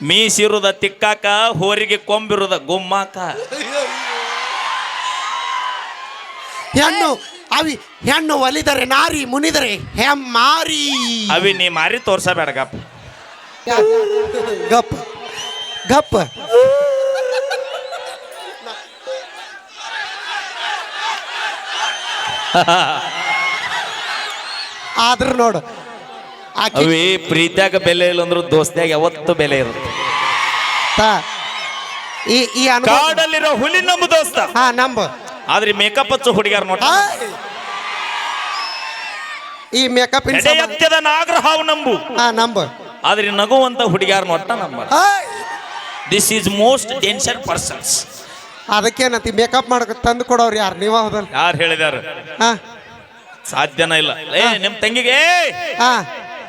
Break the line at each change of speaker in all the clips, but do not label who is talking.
ಮೀಸಿರುದ ತಿಕ್ಕಾಕ ಹೋರಿಗೆ ಕೊಂಬಿರುದ ಗುಮ್ಮಾಕ.
ಹೆಣ್ಣು ಅವಿ ಹೆಣ್ಣು ಒಲಿದರೆ ನಾರಿ ಮುನಿದರೆ ಹೆಮ್ಮಾರಿ.
ಅವಿ ನೀ ಮಾರಿ ತೋರ್ಸಬೇಡ
ಗಪ್ಪ ಗಪ್ಪ ಗಪ್ಪ. ಆದ್ರೂ ನೋಡು
ಅವಿ ಪ್ರೀತ್ಯಾಗ ಬೆಲೆ ಇಲ್ಲ ಅಂದ್ರು ದೋಸ್ತಿಯಾಗ ಯಾವತ್ತು ಬೆಲೆ ಇರುತ್ತೆ.
ತಾ- ಈ ಈ ಅನುಭವ
ಕಾಡಲ್ಲಿರೋ ಹುಲಿ ನಮ್ಮ ದೋಸ್ತ.
ಹಾ ನಂಬ.
ಆದ್ರೆ ಮೇಕಪ್ ಹಚ್ಚು ಹುಡುಗ್ಯಾರ ನೋಡ.
ಈ ಮೇಕಪ್
ಎಡೆ ಎತ್ತದ ನಾಗರಹಾವು ನಂಬು.
ಹಾ ನಂಬ.
ಆದ್ರೆ ನಗುವಂತ ಹುಡುಗ್ಯಾರ ನೋಟ ನಮ್ಮ
ಆಯ್.
This is most danger persons
ಅದಕ್ಕೇನಂತಿ makeup ಮಾಡಕ ತಂದು ಕೊಡೋರು ಯಾರು? ನೀವ ಹೌದಲ್ಲ?
ಯಾರು ಹೇಳಿದಾರ?
ಹಾ.
ಸಾಧ್ಯನ ಇಲ್ಲ. ಏ ನಿಮ್ ತಂಗಿಗೆ
ಹಾ.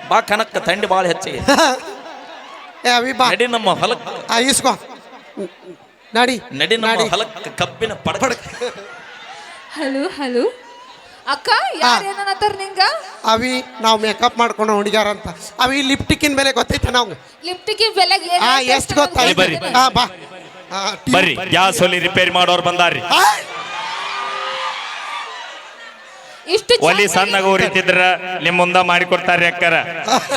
ಬಾ ಕನಕ್ಕ ತಂಡಿ ಬಾಳ ಹೆಚ್ಚಿಗೆ
ಏ ಅವಿ ಬಾ.
ನಡಿ ನಮ್ಮ ಹೊಲಕ್.
ಆ, ಇಸ್ಕೋ ನಡಿ.
ನಡಿ ನಮ್ಮ
ಹೊಲಕ್ಕೆ
ಹೊಲಕ್ ಕಬ್ಬಿನ ಪಡಕ.
Hello hello. ಅಕ್ಕ ನಿಂಗ?
ಅವಿ ನಾವು ಮೇಕಪ್ ಮಾಡ್ಕೊಂಡು ಹುಡುಗ್ಯಾರ ಅಂತ. ಅವಿ ಲಿಪ್ಟಿಕ್ಕಿನ ಬೆಲೆ ಗೊತ್ತೈತೆ ನಾವು?
ಲಿಫ್ಟಿಗೆ ಬೆಲೆ
ಎಷ್ಟು
ಗೊತ್ತಾಯ್ತು?
ಬರ್ರಿ.
ಹಾ ಬಾ. ಆ, ಟಿ-
ಬರ್ರಿ ಗ್ಯಾಸ್ ಒಲಿ ರಿಪೇರಿ ಮಾಡೋರು ಬಂದಾರ್ರಿ.
ಆಯ್.
ಇಷ್ಟು
ಒಲಿ ಸಣ್ಣಗ ಉರಿತಿದ್ರ ನಿಮ್ ಮುಂದ ಮಾಡಿಕೊಡ್ತಾರ್ರಿ ಅಕ್ಕರ.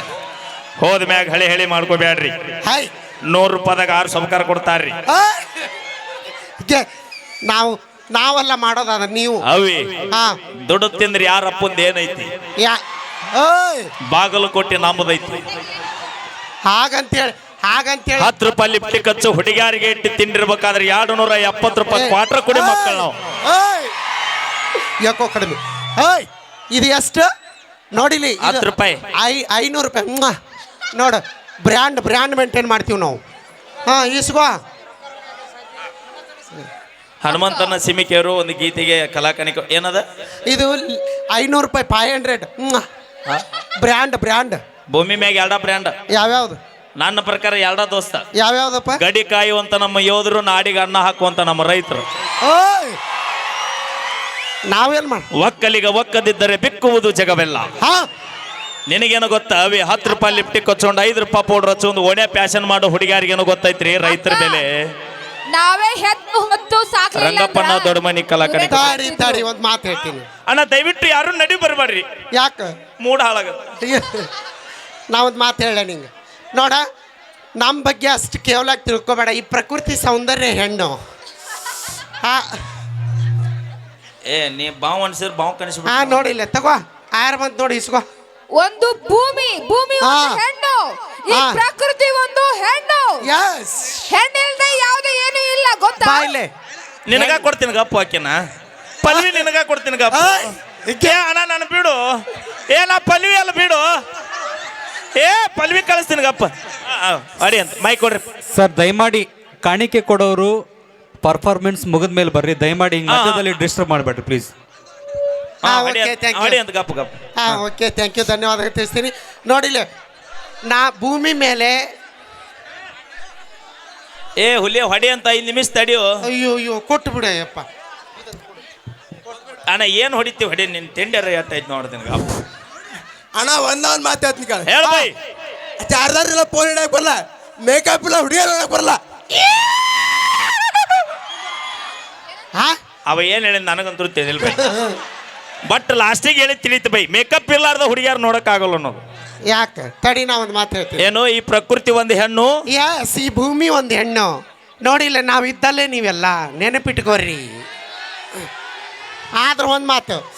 ಹೋದ ಮ್ಯಾಗ ಹಳಿ ಹಳಿ ಮಾಡ್ಕೋಬ್ಯಾಡ್ರಿ.
ಹಾಯ್.
ನೂರು ರೂಪಾಯಿದಾಗ ಆರು ಸಂಸ್ಕಾರ ಕೊಡ್ತಾರ್ರಿ.
ಗೆ, ನಾವು ನಾವೆಲ್ಲ ಮಾಡೋದಾದ ನೀವು?
ಅವಿ
ಹಾ.
ದುಡ್ಡು ತಿಂದ್ರಿ ಯಾರ ಅಪ್ಪಂದ ಏನೈತಿ?
ಯಾ ಓಯ್.
ಬಾಗಲು ಕೊಟ್ಟಿ ನಮ್ಮದೈತಿ
ಹಾಗಂತೇಳಿ ಹಾಗಂತೇಳಿ
ಹತ್ತು ರೂಪಾಯಿ ಲಿಪ್ಟಿ ಖರ್ಚು ಹುಡುಗಿಯಾರಿಗೆ ಇಟ್ಟು ತಿಂಡಿರ್ಬೇಕಾದ್ರೆ ಎರಡು ನೂರ ಎಪ್ಪತ್ತು ರೂಪಾಯಿ ಕ್ವಾಟ್ರ್ ಕೊಡಿ ಮಕ್ಕಳು ನಾವು.
ಓಯ್. ಯಾಕೋ ಕಡಿಮೆ. ಓಯ್ ಇದು ಎಷ್ಟು? ನೋಡಿಲಿ ಇದು
ಹತ್ತು ರೂಪಾಯಿ.
ಐ ಐನೂರು ರೂಪಾಯಿ. ಮ್ವಾ. ನೋಡು ಬ್ರ್ಯಾಂಡ್ ಬ್ರ್ಯಾಂಡ್ ಮೇಂಟೈನ್ ಮಾಡ್ತೀವಿ ನಾವು. ಹಾಂ ಈಸ್ಕೋ.
ಹನುಮಂತನ ಸಿಮಿಕೆಯವರು ಒಂದು ಗೀತೆಗೆ ಕಲಾಕನಿಕ ಏನದ?
ಇದು ಐನೂರು ರೂಪಾಯಿ ಫೈವ್ ಹಂಡ್ರೆಡ್ ಬ್ರ್ಯಾಂಡ್ ಬ್ರ್ಯಾಂಡ್
ಭೂಮಿ ಮ್ಯಾಗ ಎರಡ ಬ್ರ್ಯಾಂಡ್
ಯಾವ್ಯಾವ್ದು?
ನನ್ನ ಪ್ರಕಾರ ಎರಡ ದೋಸ್ತ.
ಯಾವ್ಯಾವ್ದಪ್ಪ?
ಗಡಿ ಕಾಯುವಂತ ನಮ್ಮ ಯೋಧರು ನಾಡಿಗೆ ಅನ್ನ ಹಾಕುವಂತ ನಮ್ಮ ರೈತರು.
ಓಯ್ ನಾವೇನ್ ಮಾಡ
ಒಕ್ಕಲಿಗ ಒಕ್ಕದಿದ್ದರೆ ಬಿಕ್ಕುವುದು ಜಗವೆಲ್ಲ.
ಹಾ?
ನಿನಗೇನು ಗೊತ್ತಾ ಅವಿ ಹತ್ತು ರೂಪಾಯಿ ಲಿಪ್ಟಿಕ್ ಹಚ್ಕೊಂಡು ಐದು ರೂಪಾಯಿ ಪೌಡರ್ ಹಚ್ಚೊಂದು ಒಣೆ ಪ್ಯಾಶನ್ ಮಾಡೋ ಹುಡುಗಿಯಾರಿಗೇನು ಗೊತ್ತೈತ್ರಿ ರೈತರ ಬೆಲೆ.
ನಾವೇ ಹೆತ್ತು
ರಂಗಪ್ಪನ
ಅಂದ್ರ-
ದೊಡ್ಡ ಮನಿ
ತಾಡಿ ತಾಡಿ ಒಂದು ಮಾತು ಹೇಳ್ತೀನಿ.
ಅಣ್ಣ ದಯವಿಟ್ಟು ಯಾರು ನಡಿ ಬರಬೇಡ್ರಿ
ಯಾಕೆ?
ಮೂಡ್ ಹಾಳಾಗ
ನಾವೊಂದು ಮಾತು ಹೇಳ ನಿಂಗೆ. ನೋಡ ನಮ್ಮ ಬಗ್ಗೆ ಅಷ್ಟು ಕೇವಲ ತಿಳ್ಕೊಬೇಡ. ಈ ಪ್ರಕೃತಿ ಸೌಂದರ್ಯ ಹೆಣ್ಣು. ಹಾ.
ಏ ನೀ ಬಾವ್ ಅನ್ಸಿದ್ರೆ ಬಾವ್ ಕನಿಸ್ಬಿಡ
ಹಾ ನೋಡಿ ಇಲ್ಲ ತಗೋ ಆರ್ ಬಂತ ನೋಡಿ ಇಸ್ಕೋ.
ಒಂದು ಭೂಮಿ ಭೂಮಿ ಒಂದು
ಹಾ.
ಹೆಣ್ಣು. ಈ
ಹಾ.
ಪ್ರಕೃತಿ ಒಂದು ಹೆಣ್ಣು.
ಯಸ್
ಹೆಣ್ಣಿಲ್ದೆ ಯಾವ್ದು ಏನು ಇಲ್ಲ ಗೊತ್ತಾ?
ಬಾಯ್ಲೆ
ನಿನಗ ಕೊಡ್ತೀನಿ ಗಪ್ಪ ಹಾಕಿನ ಪಲ್ವಿ ನಿನಗ ಕೊಡ್ತೀನಿ ಗಪ್ಪ.
ಆಯ್.
ಏ ಅಣ್ಣ ನಾನು ಬಿಡು. ಏ ನಾ ಪಲ್ವಿ ಅಲ್ಲ ಬಿಡು. ಏ ಪಲ್ವಿ ಕಳಿಸ್ತೀನಿ ಗಪ್ಪ. ಆ, ಆ, ಅಡಿ ಅಂತ. ಮೈ ಕೊಡ್ರಿ.
ಸರ್ ದಯಮಾಡಿ ಕಾಣಿಕೆ ಕೊಡೋರು ಪರ್ಫಾರ್ಮೆನ್ಸ್ ಮುಗಿದ ಮೇಲೆ ಬರ್ರಿ. ದಯಮಾಡಿ ಹಿಂಗ್. ಮಧ್ಯದಲ್ಲಿ ಡಿಸ್ಟರ್ಬ್ ಮಾಡಬೇಡ್ರಿ ಪ್ಲೀಸ್
ಆ,
ಹಾ,
ಅಂತ-
thank you.
ಅಂತ ಗಪ್ ಗಪ್.
ಹಾಂ ಓಕೆ ಥ್ಯಾಂಕ್ ಯು ಧನ್ಯವಾದ ತಿಳಿಸ್ತೀನಿ. ನೋಡಿಲ್ಲ ನಾ ಭೂಮಿ ಮೇಲೆ
ಏ ಹುಲಿ ಹೊಡಿ ಅಂತ ಐದು ನಿಮಿಷ ತಡಿಯೋ.
ಅಯ್ಯೋ ಅಯ್ಯೋ ಕೊಟ್ಟು ಬಿಡಯ್ಯಪ್ಪ
ಅಣ್ಣ ಏನು ಹೊಡಿತೀವಿ ಹೊಡಿ ನಿನ್ ತಿಂಡ್ಯಾರ ಎಟ್ಟೈತೆ ನೋಡ್ತೀನಿ ಗಪ್ಪ
ಅಣ್ಣ ಒಂದೊಂದು ಮಾತಾಡ್ತೀನಿ ಕೇಳ
ಹೇಳ ಬೈ.
ಚಾರ್ಜರ್ ಇಲ್ಲ ಫೋನ್ ಇಡಕ್ ಬರಲ್ಲ ಮೇಕಪ್ ಇಲ್ಲ ಹುಡುಗಿಯರ್ ಬರಲ್ಲ?
ಹಾ?
ಅವ ಏನು ಹೇಳಿದ ನನಗಂತೂ ತಿಳಿದಿಲ್ಲ ಬೈ. ಬಟ್ ಲಾಸ್ಟಿಗೆ ಹೇಳಿ ತಿಳಿತು ಬೈ. ಮೇಕಪ್ ಇಲ್ಲಾರ್ದ ಹುಡುಗಿಯಾರು ನೋಡಕ್ಕಾಗಲ್ಲ ಅನ್ನೋದು.
ಯಾಕೆ? ತಡಿ ನಾ ಒಂದು ಮಾತು ಹೇಳ್ತೀನಿ.
ಏನು ಈ ಪ್ರಕೃತಿ ಒಂದು ಹೆಣ್ಣು?
ಯಸ್ ಈ ಭೂಮಿ ಒಂದು ಹೆಣ್ಣು. ನೋಡಿಲ್ಲ ನಾವು ಇದ್ದಲ್ಲೇ ನೀವೆಲ್ಲ ನೆನಪಿಟ್ಕೋರಿ. ಆದ್ರೆ ಒಂದು ಮಾತು.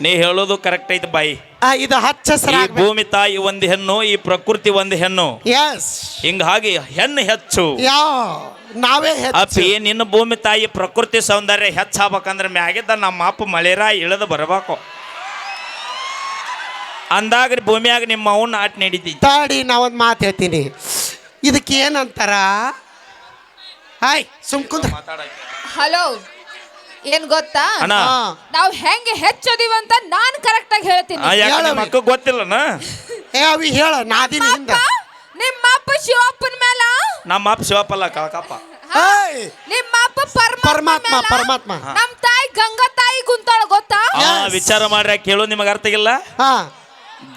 ನೀ ಹೇಳೋದು ಕರೆಕ್ಟ್ ಐತೆ ಬಾಯಿ.
ಆ, ಇದು ಹಚ್ಚ
ಈ ಭೂಮಿ ತಾಯಿ ಒಂದು ಹೆಣ್ಣು ಈ ಪ್ರಕೃತಿ ಒಂದು ಹೆಣ್ಣು.
ಎಸ್
ಹಿಂಗಾಗಿ ಹೆಣ್ಣು ಹೆಚ್ಚು.
ಯಾವ ನಾವೇ ಹೆಚ್ಚು.
ಅಪ್ಪಿ ನಿನ್ನ ಭೂಮಿ ತಾಯಿ ಪ್ರಕೃತಿ ಸೌಂದರ್ಯ ಹೆಚ್ಚಾಗಬೇಕಂದ್ರೆ ಮ್ಯಾಗಿದ್ದ ನಮ್ಮ ಅಪ್ಪ ಮಳೆರ ಇಳಿದು ಬರಬೇಕು. ಅಂದಾಗ ಭೂಮಿಯಾಗ ನಿಮ್ಮ ಅವನ್ನ ಆಟ ನಡೀತಿ.
ತಾಡಿ ನಾ ಒಂದು ಮಾತು ಹೇಳ್ತೀನಿ. ಇದಕ್ಕೆ ಏನಂತಾರ ಹಾಯ್ ಸುಮ್ಕುಂದ್ರ.
ಹಲೋ ಏನ್ ಗೊತ್ತಾ?
ಅಣ್ಣ.
ನಾವ್ ಹೆಂಗೆ ಹೆಚ್ಚೋದಿವಂತ ನಾನ್ ಕರೆಕ್ಟ್ ಆಗಿ ಹೇಳ್ತೀನಿ.
ಆ, ಯಾಕೆ
ಹೇಳವಿ.
ನಿಮ್ಮ ಅಕ್ಕ ಗೊತ್ತಿಲ್ಲನ?
ಏ ಅವಿ ಹೇಳ ನಾದಿನ
ನಿಮ್ಮ
ಹಿಂದ.
ಅಪ್ಪ ನಿಮ್ಮ ಅಪ್ಪ ಶಿವಪ್ಪನ ಮೇಲ
ನಮ್ಮ ಅಪ್ಪ ಶಿವಪ್ಪಲ್ಲ ಕಾಕಪ್ಪ
ಏಯ್!
ನಿಮ್ಮ ಅಪ್ಪ ಪರಮಾತ್ಮ
ಪರಮಾತ್ಮ,
ಮೇಲ,
ಪರಮಾತ್ಮ.
ನಮ್ ತಾಯಿ ಗಂಗಾ ತಾಯಿ ಕುಂತಾಳ ಗೊತ್ತಾ?
ಆ, ವಿಚಾರ ಮಾಡ್ರಿ ಕೇಳು ನಿಮಗೆ ಅರ್ಥ ಆಗಿಲ್ಲ?
ಹಾ.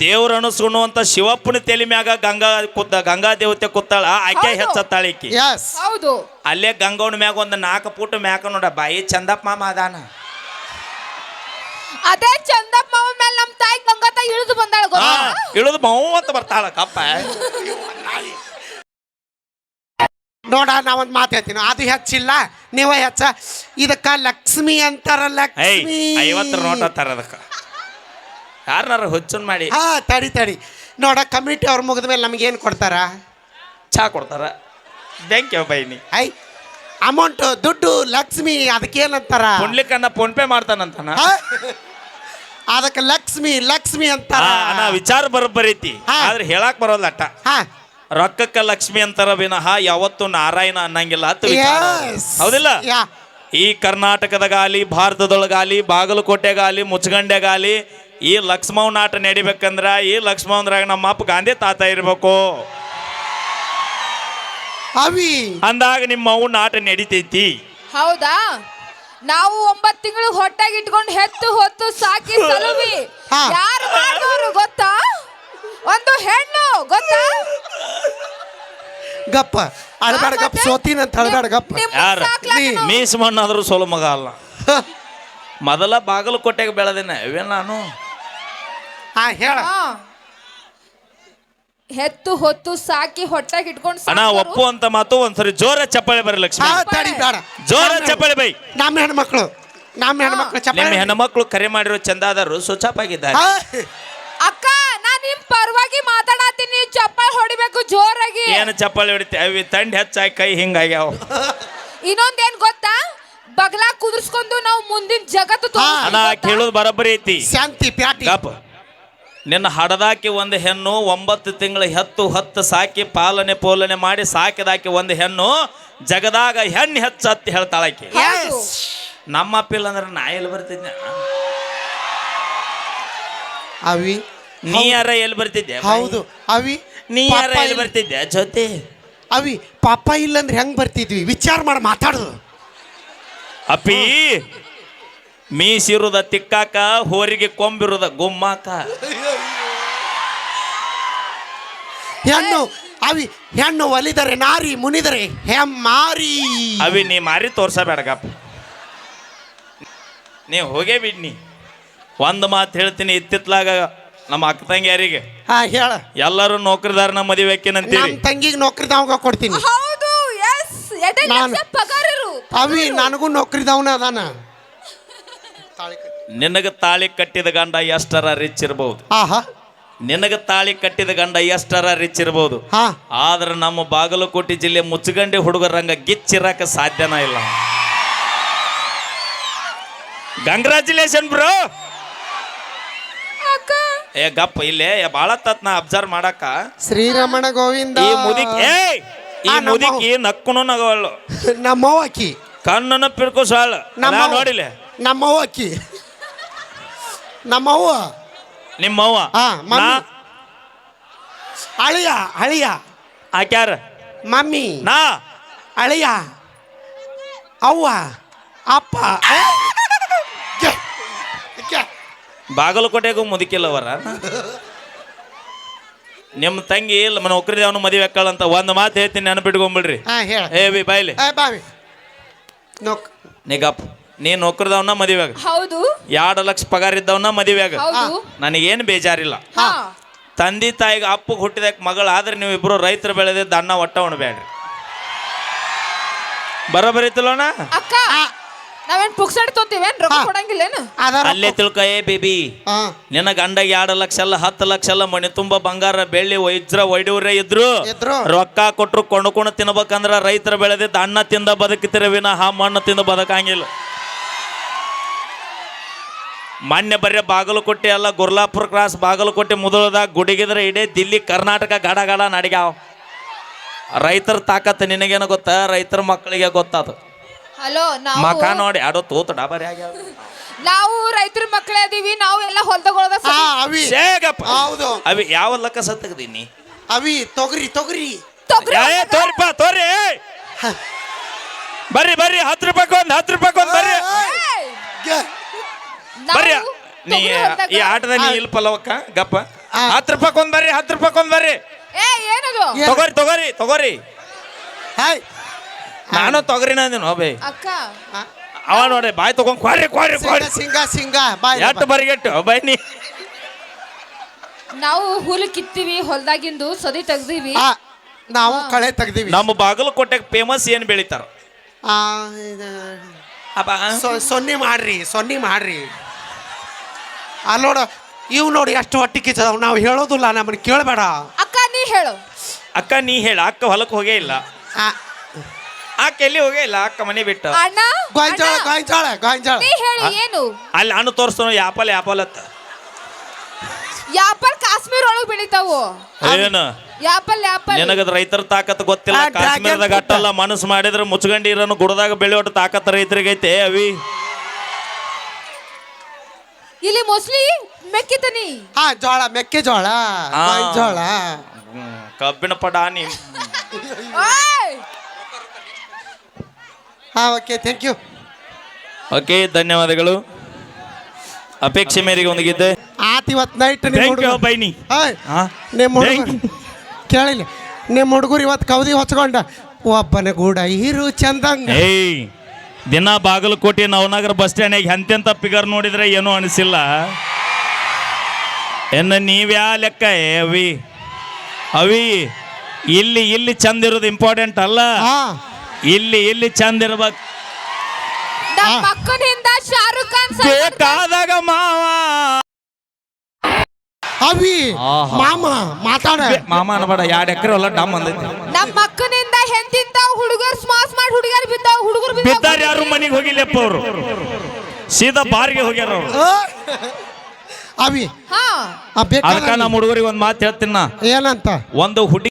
ದೇವ್ರ ಅನಸ್ಕೊಳ್ಳುವಂತ ಶಿವಪ್ಪನ ತಲೆ ಮ್ಯಾಗ ಗಂಗಾ ಕೂತ ಗಂಗಾ ದೇವತೆ ಕೂತಾಳ ಆಕೆ
ಹೌದು.
ಹೆಚ್ಚತ್ತಾಳ ಈಕಿ.
ಎಸ್
ಹೌದು.
ಅಲ್ಲೇ ಗಂಗವನ ಮ್ಯಾಗ ಒಂದು ನಾಲ್ಕು ಪುಟ ಮ್ಯಾಕ ನೋಡ ಬಾಯಿ ಚಂದಪ್ಪ ಮಾಮ ಅದಾನ.
ಅದೇ ಚಂದಪ್ಪ ಮಾವ ಮೇಲೆ ನಮ್ ತಾಯಿ ಗಂಗಾ ತಾಯಿ ಇಳಿದು ಬಂದಾಳ
ಇಳಿದು
ಗೊತ್ತಾ
ಇಳಿದು ಅಂತ ಬರ್ತಾಳ ಕಪ್ಪ.
ನೋಡ ನಾ ಒಂದ್ ಮಾತು ಹೇಳ್ತೀನಿ. ಅದು ಹೆಚ್ಚಿಲ್ಲ ನೀವೇ ಹೆಚ್ಚ. ಇದಕ್ಕ ಲಕ್ಷ್ಮಿ ಅಂತಾರ
ಏಯ್
ಲಕ್ಷ್ಮಿ.
ಐವತ್ತರ ನೋಟ ತರ ಅದಕ್ಕೆ. ಯಾರನ್ನಾರ ಹುಚ್ಚನ್ ಮಾಡಿ.
ಹಾ ತಡಿ ತಡಿ. ನೋಡ ಕಮಿಟಿ ಅವ್ರು ಮುಗಿದ ಮೇಲೆ ನಮ್ಗೆ ಏನು ಕೊಡ್ತಾರ?
ಚಾ ಕೊಡ್ತಾರ. ಯು ಬೈನಿ.
ಐ ಅಮೌಂಟ್ ದುಡ್ಡು ಲಕ್ಷ್ಮಿ ಅದಕ್ಕೇನಂತಾರ
ಪುಂಡ್ಲಿಕ್ಕನ್ನ ಫೋನ್ ಪೇ ಮಾಡ್ತಾನಂತಾನ?
ಅದಕ್ಕೆ ಲಕ್ಷ್ಮಿ ಲಕ್ಷ್ಮಿ ಅಂತಾರ.
ನಾ ವಿಚಾರ ಬರೋಬ್ಬರೈತಿ
ಹಾ.
ಆದ್ರೆ ಹೇಳಕ್ ಬರೋಲ್ಲ ಅಟ್ಟ.
ಹಾ.
ರೊಕ್ಕಕ್ಕ ಲಕ್ಷ್ಮಿ ಅಂತಾರ ವಿನಃ ಯಾವತ್ತು ನಾರಾಯಣ ಅನ್ನಂಗಿಲ್ಲ ಅಂತ ವಿಚಾರ.
Yes.
ಹೌದಿಲ್ಲ?
ಯಾ.
ಈ ಕರ್ನಾಟಕದಾಗಲಿ ಭಾರತದೊಳಗಾಲಿ ಬಾಗಲಕೋಟೆಗಾಲಿ ಮುಚ್ಚಗಂಡೆಗಾಲಿ ಈ ಲಕ್ಷ್ಮಣ ಆಟ ನಡಿಬೇಕಂದ್ರೆ ಈ ಲಕ್ಷ್ಮಣದ್ರಾಗ ನಮ್ಮ ಅಪ್ಪ ಗಾಂಧಿ ತಾತ ಇರ್ಬೇಕು.
ಅವಿ.
ಅಂದಾಗ ನಿಮ್ಮ ಅವು ನಾಟ ನಡಿತೈತಿ.
ಹೌದಾ? ನಾವು ಒಂಬತ್ ತಿಂಗಳು ಹೊಟ್ಟಾಗಿ ಇಟ್ಕೊಂಡು ಹೆತ್ತು ಹೊತ್ತು ಸಾಕಿ ಸಲುವಿ.
ಹಾ.
ಯಾರು ಮಾಡಿದವರು ಗೊತ್ತಾ? ಒಂದು ಹೆಣ್ಣು ಗೊತ್ತಾ?
ಗಪ್ಪ. ಅಳಬೇಡ ಗಪ್ಪ ಸೋತಿನ ಅಂತ ಅಳಬೇಡ ಗಪ್ಪ.
ನಿಮ್
ಯಾರ? ಮೀಸ್ ಮಣ್ಣಾದ್ರೂ ಸೋಲು ಮಗ ಅಲ್ಲ. ಮೊದಲ ಬಾಗಲಕೋಟೆಗೆ ಬೆಳೆದೇನೆ. ಇವೇ ನಾನು
ಹಾ ಹೇಳ.
ಹಾ. ಹೆತ್ತು ಹೊತ್ತು ಸಾಕಿ ಹೊಟ್ಟಾಗಿ ಇಟ್ಕೊಂಡು
ಅಣ್ಣ ಒಪ್ಪು ಅಂತ ಮಾತು ಒಂದ್ಸರಿ ಜೋರ ಚಪ್ಪಾಳೆ ಬರ್ರಿ ಲಕ್ಷ್ಮಿ.
ಹಾ ತಡಿ ಬೇಡ.
ಜೋರ ಚಪ್ಪಾಳೆ ಬೈ.
ನಮ್ಮ ಹೆಣ್ಮಕ್ಳು ನಮ್ಮ ಹೆಣ್ಮಕ್ಳು
ನಿಮ್ಮ
ಚಪ್ಪಾಳೆ
ಹೆಣ್ಮಕ್ಳು ಕರೆ ಮಾಡಿರೋ ಚಂದಾದರು ಸುಚಾಪಾಗಿದ್ದಾರೆ.
ಹಾ,
ಅಕ್ಕ ನಾ ನಿಮ್ ಪರವಾಗಿ ಮಾತಾಡತೀನಿ ಚಪ್ಪಳೆ ಹೊಡಿಬೇಕು ಜೋರಾಗಿ.
ಏನು ಚಪ್ಪಾಳೆ ಹೊಡಿತಿ? ಅವಿ ತಂಡ ಹೆಚ್ಚಾಗಿ ಕೈ ಹಿಂಗಾಗ್ಯಾವ.
ಇನ್ನೊಂದೇನ್ ಗೊತ್ತಾ? ಬಗ್ಲಾ ಕುದುರ್ಸ್ಕೊಂಡು ನಾವು ಮುಂದಿನ ಜಗತ್ತು ತೋರಿಸ್ತೀವಿ ಗೊತ್ತಾ?
ಕೇಳೋದು ಬರಬ್ಬರಿ ಐತಿ.
ಶಾಂತಿ ಪ್ಯಾಟಿ.
ಗಪ್. ನಿನ್ನ ಹಡದಾಕಿ ಒಂದು ಹೆಣ್ಣು ಒಂಬತ್ತು ತಿಂಗಳ ಹತ್ತು ಹತ್ತು ಸಾಕಿ ಪಾಲನೆ ಪೋಲನೆ ಮಾಡಿ ಸಾಕಿದಾಕಿ ಒಂದು ಹೆಣ್ಣು ಜಗದಾಗ ಹೆಣ್ಣು ಹೆಚ್ಚು ಹತ್ತಿ ಹೇಳ್ತಾಳಾಕಿ. ನಮ್ಮ ಅಪ್ಪಿಲ್ಲ ಅಂದ್ರೆ ನಾ ಎಲ್ಲಿ ಬರ್ತಿದ್ದೆ?
ಅವಿ
ನೀ ಯಾರ ಎಲ್ಲಿ ಬರ್ತಿದ್ದೆ?
ಹೌದು. ಅವಿ
ನೀ ಯಾರ ಎಲ್ಲಿ ಬರ್ತಿದ್ದೆ? ಜೊತೆ
ಅವಿ ಪಾಪ ಇಲ್ಲಂದ್ರೆ ಹೆಂಗ್ ಬರ್ತಿದ್ವಿ? ವಿಚಾರ ಮಾಡಿ ಮಾತಾಡುದು
ಅಪ್ಪಿ ಮೀಸಿರುದ ತಿಕ್ಕಾಕ ಹೋರಿಗೆ ಕೊಂಬಿರುದ ಗುಮ್ಮಾಕ.
ಹೆಣ್ಣು ಅವಿ ಹೆಣ್ಣು ಒಲಿದರೆ ನಾರಿ ಮುನಿದರೆ ಹೆಮ್ಮಾರಿ.
ಅವಿ ನೀ ಮಾರಿ ತೋರ್ಸಬೇಡಗಪ್ಪ. ನೀ ಹೋಗೇ ಬಿಡ್ನಿ. ಒಂದು ಮಾತು ಹೇಳ್ತೀನಿ ಇತ್ತಿತ್ಲಾಗ ನಮ್ಮ ಅಕ್ಕ ತಂಗಿಯರಿಗೆ.
ಹಾ ಹೇಳ.
ಎಲ್ಲರೂ ನೌಕರಿದಾರನ ಮದುವೆ
ನಮ್ಮ ತಂಗಿಗೆ ನೌಕರಿದವಂಗ ಕೊಡ್ತೀನಿ.
ಹೌದು ಎಸ್ ಎಡೆ
ನಾನು-
ಲಕ್ಷ ಪಗಾರರು.
ಅವಿ ನನಗೂ ನೌಕರಿದವನ ಅದಾನ.
ನಿನಗೆ ತಾಳಿ ಕಟ್ಟಿದ ಗಂಡ ಎಷ್ಟರ ರಿಚ್ ಇರಬಹುದು
ನಿನಗ
ನಿನಗೆ ತಾಳಿ ಕಟ್ಟಿದ ಗಂಡ ಎಷ್ಟರ ರಿಚ್ ಇರಬಹುದು
ಹಾ.
ಆದ್ರೆ ನಮ್ಮ ಬಾಗಲಕೋಟೆ ಜಿಲ್ಲೆ ಮುಚ್ಚಗಂಡಿ ಹುಡುಗರಂಗ ಗಿಚ್ಚಿರಕ ಸಾಧ್ಯನ ಇಲ್ಲ. ಕಂಗ್ರಾಚುಲೇಷನ್ ಬ್ರೋ
ಅಕ್ಕ.
ಏ ಗಪ್ಪ ಇಲ್ಲೇ ಭಾಳ ತತ್ ನಾ ಅಬ್ಸರ್ವ್ ಮಾಡಕ್ಕ.
ಶ್ರೀರಮಣ ಗೋವಿಂದ.
ಈ ಮುದಿಕ್ ಏ ಈ
ಮುದಿಕ್ ನಮ್ಮ-
ಮುದಿಕಿ ನಕ್ಕುನು ನಗವಳು
ನಮ್ಮ
ಕಣ್ಣನ್ನು ಪಿಡ್ಕೋ ಸಾಳು
ನಮ್ಮ
ನೋಡಿಲೆ?
ನಮ್ಮವ್ವಕ್ಕಿ ನಮ್ಮವ್ವ
ನಿಮ್ಮವ್ವ
ಹಾ, ಮಮ್ಮಿ.
ನಾ
ಅಳಿಯ ಅಳಿಯ
ಆಕ್ಯಾರ
ಮಮ್ಮಿ
ನಾ
ಅಳಿಯ ಅವ್ವ ಅಪ್ಪ ಏ? ಗೆ- ಗೆ-
ಬಾಗಲಕೋಟೆಗೂ ಮುದುಕಿಲ್ಲವರ ನಿಮ್ಮ ತಂಗಿ ಇಲ್ಲ ನೌಕರಿ ಅವನು ಮದುವೆ ಅಂತ ಒಂದು ಮಾತು ಹೇಳ್ತೀನಿ ನೆನಪಿಟ್ಕೊಂಬಿಡ್ರಿ.
ಹಾ ಹೇಳ.
ಏ ಬಿ ಬಾಯ್ಲಿ
ಏ ಬಾವಿ ನೋಕ್
ನಿಗಪ್ಪ ನೀ ನೌಕರದವನ್ನ ಮದುವೆಗ
ಹೌದು.
ಎರಡು ಲಕ್ಷ ಪಗಾರ ಇದ್ದವನ ಮದುವೆಗ
ಹೌದು.
ನನಗೇನು ಬೇಜಾರಿಲ್ಲ.
ಹಾ.
ತಂದೆ ತಾಯಿಗೆ ಅಪ್ಪಗೆ ಹುಟ್ಟಿದಕ್ಕೆ ಮಗಳು ಆದ್ರೆ ನೀವು ಇಬ್ರು ರೈತರು ಬೆಳೆದಿದ್ದ ಅನ್ನ ಒಟ್ಟ ಉಣ್ಬೇಡ್ರಿ. ಬರೋಬರಿತಲ್ಲೋಣ
ಅಕ್ಕ ನಾವೇನ್ ಪುಕ್ಸಡ್ ತೊಂತೀವೇನ್ ರೊಕ್ಕ
ಹಾ.
ಕೊಡಂಗಿಲ್ಲೇನು
ಅದರ
ಅಲ್ಲೇ ತಿಳ್ಕೊ ಏ ಬೇಬಿ.
ಹಾ.
ನಿನ್ನ ಗಂಡ ಎರಡು ಲಕ್ಷ ಅಲ್ಲ ಹತ್ತು ಲಕ್ಷ ಅಲ್ಲ ಮಣಿ ತುಂಬ ಬಂಗಾರ ಬೆಳ್ಳಿ ವೈಜ್ರ ಒಯ್ಡೂರೇ ಇದ್ರು.
ಇದ್ರು.
ರೊಕ್ಕ ಕೊಟ್ರು ಕೊಂಡ್ಕೊಂಡು ತಿನ್ಬೇಕಂದ್ರ ರೈತರು ಬೆಳೆದಿದ್ದ ಅಣ್ಣ ತಿಂದ ಬದುಕಿತಿರ ವಿನಃ ಮಣ್ಣು ತಿಂದ ಬದುಕಂಗಿಲ್ಲ. ಮಾನ್ಯ ಬರೀ ಬಾಗಲಕೋಟೆ ಅಲ್ಲ ಗುರ್ಲಾಪುರ ಕ್ರಾಸ್ ಬಾಗಲಕೋಟೆ ಮೊದಲದಾಗ ಗುಡಿಗಿದ್ರೆ ಇಡೀ ದಿಲ್ಲಿ ಕರ್ನಾಟಕ ಗಡ ಗಡ ನಡಿಗ್ಯಾವ. ರೈತರ ತಾಕತ್ ನಿನಗೇನು ಗೊತ್ತಾ? ರೈತರ ಮಕ್ಕಳಿಗೆ ಗೊತ್ತದು
ಹಲೋ
ಮಕ
ನಾವು
ನೋಡಿ ಆಡೋ ತೂತು ಡಾಬರ್ ಆಗ್ಯಾವ.
ನಾವು ರೈತರ ಮಕ್ಕಳೇ ಅದೀವಿ ನಾವು ಎಲ್ಲ ಹೊಲ್ದಗೊಳದ
ಅವಿ.
ಶೇಗಪ್ಪ.
ಹೌದು.
ಅವಿ ಯಾವ ಲಕ್ಕ ಸತ್ತಗದೀನಿ
ಅವಿ ತೊಗರಿ ತೊಗರಿ.
ತೊಗರಿ
ಏ ತೋರಿಪ್ಪ ತೋರಿ. ಬರ್ರಿ ಬರ್ರಿ ಹತ್ತು ರೂಪಾಯಿ ಒಂದು ಹತ್ತು ರೂಪಾಯಿ ಒಂದು ಬರ್ರಿ.
ಗೆ-
ಬರ್ರಿ ನೀ ಈ ಆಟದ ನೀ ಇಲ್ಲಿ ಪಲವಕ್ಕ ಗಪ್ಪ. ಹತ್ತು ರೂಪಾಯಿ ಒಂದ್ ಬರ್ರಿ ಹತ್ತು ರೂಪಾಯಿ ಒಂದ್ ಬರ್ರಿ.
ಏ ಏನದು?
ತಗೋರಿ ತಗೋರಿ ತಗೋರಿ.
ಹಾಯ್.
ನಾನು ತೊಗರಿ ನಂದಿನ ಬೈ?
ಅಕ್ಕ.
ಅವ ನೋಡಿ ಬಾಯ್ ತಗೊಂಡ್ ಕ್ವಾರಿ ಕ್ವಾರಿ ಕ್ವಾರಿ.
ಸಿಂಗ ಸಿಂಗ ಬಾಯ್
ಎಟ್ಟು ಬರಿಗೆಟ್ಟು ಬೈ ನೀ.
ನಾವು ಹುಲ್ ಕಿತ್ತೀವಿ ಹೊಲ್ದಾಗಿಂದು ಸದಿ ತೆಗ್ದೀವಿ.
ಆ, ನಾವು ಕಳೆ ತೆಗ್ದೀವಿ.
ನಮ್ಮ ಬಾಗಲಕೋಟೆಗೆ ಫೇಮಸ್ ಏನ್ ಬೆಳಿತಾರ?
ಆ, ಇದು,
ಅಪ್ಪ
ಸೊ- ಸೊನ್ನೆ ಮಾಡ್ರಿ ಸೊನ್ನೆ ಮಾಡ್ರಿ. ಅಲ್ಲಿ ನೋಡು ಇವ್ ನೋಡಿ ಎಷ್ಟು ಹೊಟ್ಟಿ ಕಿಚ್ಚದವ್ ನಾವು ಹೇಳೋದಿಲ್ಲ ನಮ್ಮನ್ನ ಕೇಳಬೇಡ.
ಅಕ್ಕ ನೀ ಹೇಳು.
ಅಕ್ಕ ನೀ ಹೇಳ ಅಕ್ಕ ಹೊಲಕ್ಕೆ ಹೋಗೇ ಇಲ್ಲ. ಅಕ್ಕ ಎಲ್ಲಿ ಹೋಗೇ ಇಲ್ಲ ಅಕ್ಕ ಮನೆ ಬಿಟ್ಟು.
ಅಣ್ಣ
ಗಾಂಜಾಳ
ಅಣ್ಣ,
ಗಾಂಜಾಳ ಗಾಂಜಾಳ
ನೀ ಹೇಳು ಏನು?
ಅಲ್ಲಿ ಹಣ್ಣು ತೋರಿಸ್ತಾನ ಯಾಪಲ್ ಯಾಪಲ್ ಅತ್ತ
ಯಾಪಲ್ ಕಾಶ್ಮೀರ ಒಳಗ್ ಬೆಳಿತಾವು.
ಏನು?
Apple apple.
ನಿನಗದ ರೈತರ ತಾಕತ್ ಗೊತ್ತಿಲ್ಲ
ಆ, dragon
ಕಾಶ್ಮೀರದಾಗ
fruit.
ಅಟ್ಟಲ್ಲ ಮನಸ್ಸು ಮಾಡಿದ್ರೆ ಮುಚ್ಚಗಂಡಿ ಇರೋನು ಗುಡದಾಗ ಬೆಳೆಯೋಟ ತಾಕತ್ ರೈತರಿಗೈತೆ ಅವಿ.
ಇಲ್ಲಿ ಮೋಸ್ಟ್ಲಿ ಮೆಕ್ಕಿತನಿ.
ಹಾ ಜೋಳ ಮೆಕ್ಕೆ
ಜೋಳ
ಜೋಳ.
ಹ್ಮ್, ಕಬ್ಬಿಣ ಪಡಾನಿ
ಓಯ್!
ಹಾ ಓಕೆ ಥ್ಯಾಂಕ್ ಯು
ಓಕೆ ಧನ್ಯವಾದಗಳು. ಅಪೇಕ್ಷೆ ಮೇರೆಗೆ ಒಂದಿಗಿದ್ದೆ.
ಆತ್ ಇವತ್ತು ನೈಟ್ ನಿಮ್ಮ
ಥ್ಯಾಂಕ್ ಯು
ಹುಡುಗ
ಬೈನಿ.
ಹಾಯ್
ಹಾ?
ನಿಮ್ಮ ಹುಡುಗ
Thank
ಕೇಳಿಲ್ಲ. ನಿಮ್ಮ ಹುಡುಗರು ಇವತ್ತು ಕವದಿ ಹೊಚ್ಕೊಂಡ ಒಬ್ಬನ ಗೂಡ ಹೀರು ಚಂದಂಗ.
ಏಯ್ ದಿನ ಬಾಗಲಕೋಟೆ ನವನಗರ ಬಸ್ ಸ್ಟ್ಯಾಂಡಿಗೆ ಎಂತೆಂತ ಪಿಗರ್ ನೋಡಿದ್ರೆ ಏನೂ ಅನಿಸಿಲ್ಲ. ಎನ್ನ ನೀವ್ಯಾ ಲೆಕ್ಕ? ಏ ಅವಿ. ಅವಿ ಇಲ್ಲಿ ಇಲ್ಲಿ ಚಂದ ಇರೋದು ಇಂಪಾರ್ಟೆಂಟ್ ಅಲ್ಲ.
ಹಾ.
ಇಲ್ಲಿ ಇಲ್ಲಿ ಚಂದ ಇರ್ಬೇಕು.
ಶಾರುಖ್ ಖಾನ್
ಬೇಕಾದಾಗ ಮಾವ.
ಅವಿ
ಆಹಾ.
ಮಾಮ ಮಾತಾಡ.
ಮಾಮ ಅನ್ಬೇಡ ಎರಡು ಎಕರೆ ಹೊಲ ಡಮ್ ಅಂದೈತಿ
ನಮ್ಮ ಮಕ್ಕನಿಂದ ಹೆಂತಿಂತಾವ್ ಹುಡುಗರು ಸ್ಮಾಸ್ ಮಾಡಿ ಹುಡುಗರು ಬಿದ್ದಾವ್ ಹುಡುಗರು
ಬಿದ್ದಾರ ಯಾರು ಮನೆಗೆ ಹೋಗಿಲ್ಲಪ್ಪ ಅವರು? ಸೀದಾ ಬಾರಿಗೆ ಹೋಗ್ಯಾರ ಅವ್ರು.
ಅವಿ
ಹಾ.
ಆ ಬೇಕಾದ
ನಮ್ಮ ಹುಡುಗರಿಗೆ ಒಂದು ಮಾತು ಹೇಳ್ತೀನಿ ನಾ.
ಏನಂತ?
ಒಂದು ಹುಡುಗಿ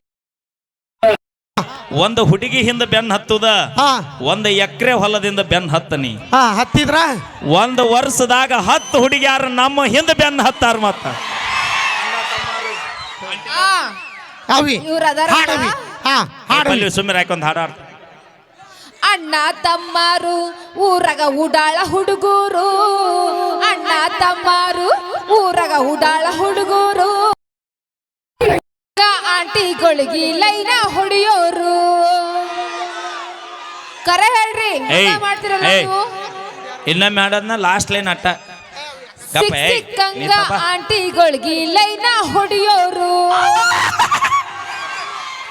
ಒಂದು ಹುಡುಗಿ ಹಿಂದ ಬೆನ್ ಹತ್ತುದ
ಹಾ.
ಒಂದು ಎಕರೆ ಹೊಲದಿಂದ ಬೆನ್ ಹತ್ತನಿ
ಹಾ ಹತ್ತಿದ್ರ?
ಒಂದು ವರ್ಷದಾಗ ಹತ್ತು ಹುಡುಗಿಯಾರ ನಮ್ಮ ಹಿಂದ ಬೆನ್ ಹತ್ತಾರ ಮತ್ತ.
ಅವಿ
ಇವ್ರ್ ಅದಾರ
ಹಾಡವಿ. ಹಾ
ಸುಮ್ಮನೆ
ಅಣ್ಣ ತಮ್ಮರು ಊರಗ ಉಡಾಳ ಹುಡುಗರು. ಅಣ್ಣ ತಮ್ಮರು ಊರಗ ಉಡಾಳ ಹುಡುಗರು. ಆಂಟಿಗಳಿಗೆ ಲೈನ ಹೊಡಿಯೋರು. ಕರೆ ಹೇಳ್ರಿ
ಏಯ್,
ಹಂಗ ಮಾಡ್ತಿರಲ್ಲ
ಏಯ್.
ನೀವು?
ಇನ್ನೊಮ್ಮೆ ಹಾಡೋದ್ನ ಲಾಸ್ಟ್ ಲೈನ್ ಅಟ್ಟ. ಗಪ್ಪ
ಸಿಕ್
ಏಯ್, ನೀ
ಸಿಕ್ಕಂಗ ಆಂಟಿಗಳಿಗೆ ಲೈನ ಹೊಡಿಯೋರು.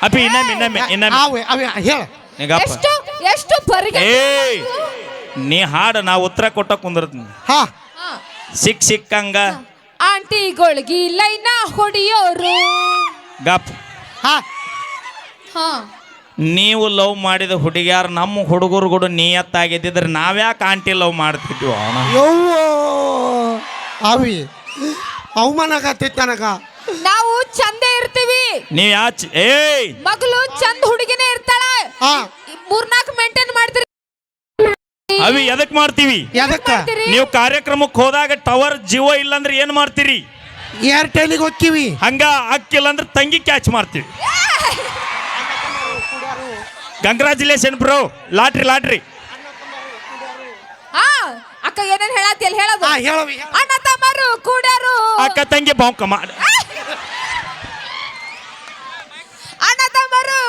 ಅಪ್ಪಿ ಇನ್ನೊಮ್ಮೆ ಇನ್ನೊಮ್ಮೆ ಇನ್ನೊಮ್ಮೆ.
ಅವಿ ಅವೆ ಹೇಳ.
ನಿಗಪ್ಪ.
ಎಷ್ಟು ಎಷ್ಟು ಪರಿಗ
ಏಯ್ ನೀ ಹಾಡ ನಾ ಉತ್ತರ ಕೊಟ್ಟ ಕುಂದಿರ್ತೀನಿ.
ಹಾ.
ಸಿಕ್ ಸಿಕ್ಕಂಗ.
ಆಂಟಿಗಳಿಗೆ ಲೈನ ಹೊಡಿಯೋರು.
ಗಪ್.
ಹಾ.
ಹಾ.
ನೀವು ಲವ್ ಮಾಡಿದ ಹುಡುಗಿಯಾರ ನಮ್ಮ ಹುಡುಗರು ಕೂಡ ನಿಯತ್ತಾಗಿದ್ದಿದ್ರೆ ನಾವ್ಯಾಕೆ ಆಂಟಿ ಲವ್ ಮಾಡ್ತಿದ್ವಿ ಅವನ?
ಯವ್ವೋ. ಅವಿ ಅವಮಾನ ಆಗತ್ತೈತ್ ನನಗ
ನಾವು ಚಂದ ಇರ್ತೀವಿ.
ನೀವ್ ಯಾಚ್ ಏಯ್!
ಮಗಳು ಚಂದ ಹುಡುಗಿನೇ ಇರ್ತಾಳ. ಮೂರ್ನಾಲ್ಕು ಮೇಂಟೈನ್ ಮಾಡ್ತೀರಿ.
ಅವಿ ಎದಕ್ ಮಾಡ್ತೀವಿ?
ಎದಕ್ಕ?
ಮಾಡ್ತೀರಿ?
ನೀವು ಕಾರ್ಯಕ್ರಮಕ್ಕೆ ಹೋದಾಗ ಟವರ್ ಜೀವ ಇಲ್ಲಂದ್ರೆ ಏನ್ ಮಾಡ್ತೀರಿ?
ಏರ್ಟೆಲಿಗೆ ಹೋಗ್ತೀವಿ.
ಹಂಗ ಅಕ್ಕಿಲ್ಲ ಅಂದ್ರೆ ತಂಗಿ ಕ್ಯಾಚ್ ಮಾಡ್ತೀವಿ. Congratulation bro lottery lottery.
ಹಾ ಅಕ್ಕ ಏನೇನ್ ಹೇಳತ್ತಿ ಅಲ್ಲಿ ಹೇಳೋದು?
ಹಾ ಹೇಳವಿ
ಅಣ್ಣ ತಮ್ಮರು ಕೂಡ್ಯಾರು.
ಅಕ್ಕ ತಂಗಿ ಬಾಂಕ ಮಾಡಿ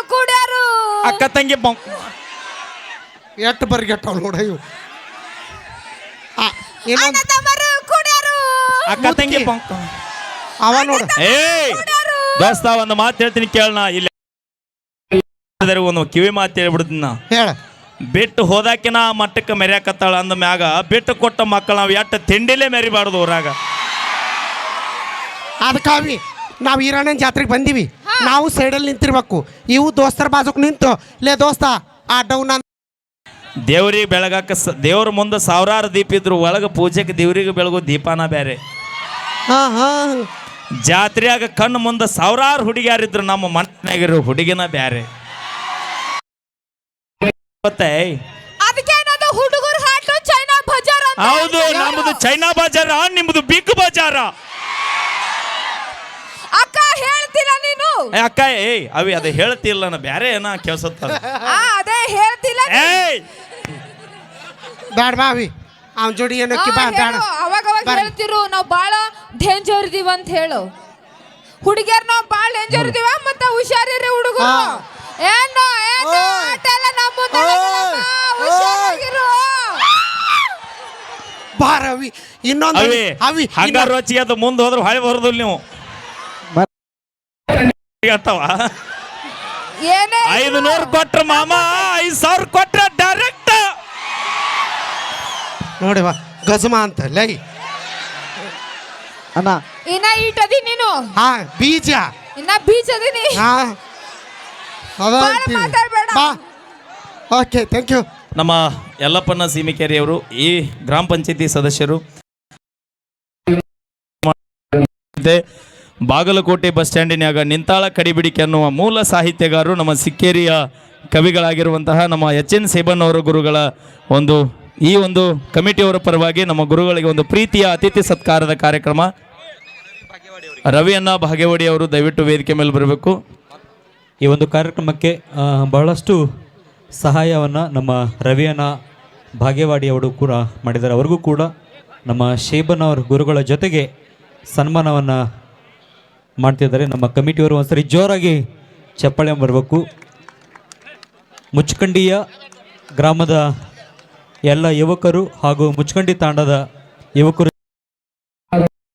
ಕೂಡ್ಯಾರು
ಅಕ್ಕ ತಂಗಿ ಬಂ-
ಎಟ್ಟು ಬರ್ಗೆಟ್ಟವ್ ನೋಡ ಇವು ಆ,
ಅಣ್ಣ
ಇನ್ನೊಂದ್
ತಮ್ಮರು ಕೂಡ್ಯಾರು?
ಅಕ್ಕ ತಂಗಿ ಬಂ-
ಅವ ನೋಡ.
ಏಯ್! ದೋಸ್ತ ಒಂದು ಮಾತು ಹೇಳ್ತೀನಿ ಕೇಳಣ ಇಲ್ಲಿ ಒಂದು ಕಿವಿ ಮಾತು ಹೇಳ್ಬಿಡ್ತೀನಿ ನಾ.
ಹೇಳ.
ಬಿಟ್ಟು ಹೋದಾಕಿನ ಆ ಮಟ್ಟಕ್ಕೆ ಮೆರ್ಯಾಕತ್ತಾಳ ಅಂದ ಮ್ಯಾಗ ಬಿಟ್ಟು ಕೊಟ್ಟ ಮಕ್ಕಳು ನಾವು ಎಟ್ಟ ತಿಂಡಿಲೇ ಮೆರಿಬಾರ್ದು ಊರಾಗ.
ಅದಕ್ಕಾಗಿ ನಾವು ಈರಾಣನ್ ಜಾತ್ರೆಗೆ ಬಂದೀವಿ. ನಾವು ಸೈಡಲ್ಲಿ ನಿಂತಿರ್ಬೇಕು. ಇವು ದೋಸ್ತರ ಬಾಜುಕ್ ನಿಂತು ಲೇ ದೋಸ್ತ ಆ ಡೌನ್
ದೇವ್ರಿಗೆ ಬೆಳಗಾಕ ಸ ದೇವ್ರ ಮುಂದೆ ಸಾವಿರಾರು ದೀಪ ಇದ್ರು ಒಳಗೆ ಪೂಜೆಗೆ ದೇವ್ರಿಗೆ ಬೆಳಗೋ ದೀಪಾನ ಬೇರೆ
ಹಾ ಹಾ.
ಜಾತ್ರೆಯಾಗ ಕಣ್ಣು ಮುಂದೆ ಸಾವಿರಾರು ಹುಡುಗಿಯಾರಿದ್ರು ನಮ್ಮ ಮನೆಯಾಗಿರೋ ಹುಡುಗಿನ ಬೇರೆ ಗೊತ್ತೇ
ಅದಕ್ಕೆ ಏನದು? ಹುಡುಗರು ಹಾಟು ಚೈನಾ ಬಜಾರ್ ಅಂತ
ಹೌದು ನಮ್ಮದು ಚೈನಾ ಬಜಾರ ನಿಮ್ಮದು ಬಿಗ್ ಬಜಾರ.
ಅಕ್ಕ ಹೇಳ್ತಿಲ್ಲ ನೀನು
ಏ ಅಕ್ಕ ಏಯ್ ಅವಿ ಅದು ಹೇಳ್ತಿಲ್ಲ ನಾ ಬ್ಯಾರೆ ಏನ ಕೇಳ್ಸತ್ತ
ಆ ಅದೇ ಹೇಳ್ತಿಲ್ಲ ನೀನು.
ಏಯ್
ಬ್ಯಾಡ ಬಾವಿ ಅವನ ಜೋಡಿ ಏನಕ್ಕೆ ಬಾ ಬ್ಯಾಡ
ಹೇಳು, ಅವಾಗ ಅವಾಗ
ಬರ್ರಿ.
ಹೇಳ್ತಿರು ನಾವು ಬಾಳ ಡೇಂಜರ್ ಇದೀವಿ ಅಂತ ಹೇಳು ಹುಡುಗಿಯರ್ ನಾವು ಬಾಳ ಡೇಂಜರ್ ಇದೀವ ಮತ್ತ ಹುಷಾರಿರಿ ಹುಡುಗರು
ಹಾ.
ಏನು ಏನು
ಓಯ್.
ಆಟ ಎಲ್ಲ ನಮ್ಮ ಮುಂದೆ
ಓಯ್.
ನಡೆಯಲ್ಲಮ್ಮ. ಹುಷಾರಾಗಿರು
ಬಾ ರವಿ ಇನ್ನೊಂದು
ಅವಿ
ಅವಿ
ಹಂಗ ರೋಚಿ ಅದು ಮುಂದೆ ಹೋದ್ರೆ ಹೊಳೆ ಬರೋದಿಲ್ಲ ನೀವು ಹೇಳ್ತಾವ?
ಏನೇ
ಐದು ನೂರು ಕೊಟ್ರ ಮಾಮ ಐದು ಸಾವಿರ ಕೊಟ್ರ ಡೈರೆಕ್ಟ್
ನೋಡಿ ಬಾ ಗಜಮ ಅಂತ ಲೈ
ಅಣ್ಣ.
ಇನ್ನ ಇಟ್ಟದಿ ನೀನು?
ಹಾ ಬೀಜ.
ಇನ್ನ ಬೀಜ ಅದೀನಿ
ಹಾ. ಅದ
ಬಾಳ
ಅಂತೀನಿ.
ಮಾತಾಡ್ಬೇಡ.
ಬಾ. ಓಕೆ ಥ್ಯಾಂಕ್ ಯು
ನಮ್ಮ ಯಲ್ಲಪ್ಪನ ಸೀಮಿಕೆರೆಯವರು ಈ ಗ್ರಾಮ ಪಂಚಾಯತಿ ಸದಸ್ಯರು. ಬಾಗಲಕೋಟೆ ಬಸ್ ಸ್ಟ್ಯಾಂಡಿನಾಗ ನಿಂತಾಳ ಕಡಿಬಿಡಿಕೆ ಅನ್ನುವ ಮೂಲ ಸಾಹಿತ್ಯಗಾರರು ನಮ್ಮ ಸಿಕ್ಕೇರಿಯ ಕವಿಗಳಾಗಿರುವಂತಹ ನಮ್ಮ ಎಚ್ ಎನ್ ಸೇಬನ್ ಅವರ ಗುರುಗಳ ಒಂದು, ಈ ಒಂದು ಕಮಿಟಿಯವರ ಪರವಾಗಿ ನಮ್ಮ ಗುರುಗಳಿಗೆ ಒಂದು ಪ್ರೀತಿಯ ಅತಿಥಿ ಸತ್ಕಾರದ ಕಾರ್ಯಕ್ರಮ. ರವಿಯನ್ನ ಭಾಗೇವಾಡಿ ಅವರು ದಯವಿಟ್ಟು ವೇದಿಕೆ ಮೇಲೆ ಬರಬೇಕು.
ಈ ಒಂದು ಕಾರ್ಯಕ್ರಮಕ್ಕೆ ಬಹಳಷ್ಟು ಸಹಾಯವನ್ನು ನಮ್ಮ ರವಿಯನ್ನ ಭಾಗ್ಯವಾಡಿ ಅವರು ಕೂಡ ಮಾಡಿದ್ದಾರೆ. ಅವ್ರಿಗೂ ಕೂಡ ನಮ್ಮ ಶೇಬನ್ ಅವರ ಗುರುಗಳ ಜೊತೆಗೆ ಸನ್ಮಾನವನ್ನು ಮಾಡ್ತಿದ್ದಾರೆ. ನಮ್ಮ ಕಮಿಟಿಯವರು ಒಂದ್ಸರಿ ಜೋರಾಗಿ ಚಪ್ಪಾಳೆ ಬರಬೇಕು. ಮುಚ್ಕಂಡಿಯ ಗ್ರಾಮದ ಎಲ್ಲ ಯುವಕರು ಹಾಗೂ ಮುಚ್ಕಂಡಿ ತಾಂಡದ ಯುವಕರು